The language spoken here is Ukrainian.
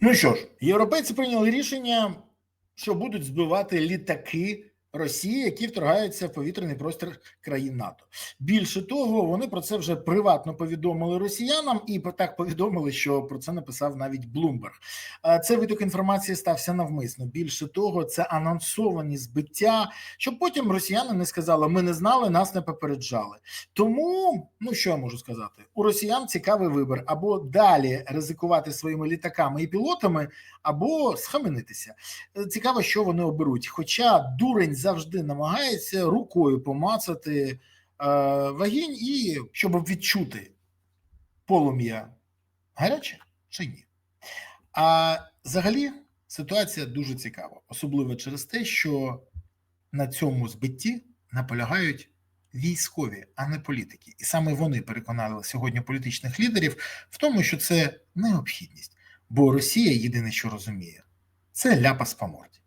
Ну що ж, європейці прийняли рішення, що будуть збивати літаки Росії, які вторгаються в повітряний простір країн НАТО. Більше того, вони про це вже приватно повідомили росіянам, і так повідомили, що про це написав навіть Блумберг. Цей виток інформації стався навмисно. Більше того, це анонсовані збиття, щоб потім росіяни не сказали: ми не знали, нас не попереджали. Тому, ну що я можу сказати, у росіян цікавий вибір або далі ризикувати своїми літаками і пілотами, або схаменитися. Цікаво, що вони оберуть. Хоча дурень завжди намагається рукою помацати е, вагінь, і щоб відчути полум'я гаряче чи ні. А взагалі ситуація дуже цікава, особливо через те, що на цьому збитті наполягають військові, а не політики. І саме вони переконали сьогодні політичних лідерів в тому, що це необхідність, бо Росія єдине, що розуміє, це ляпас по морді.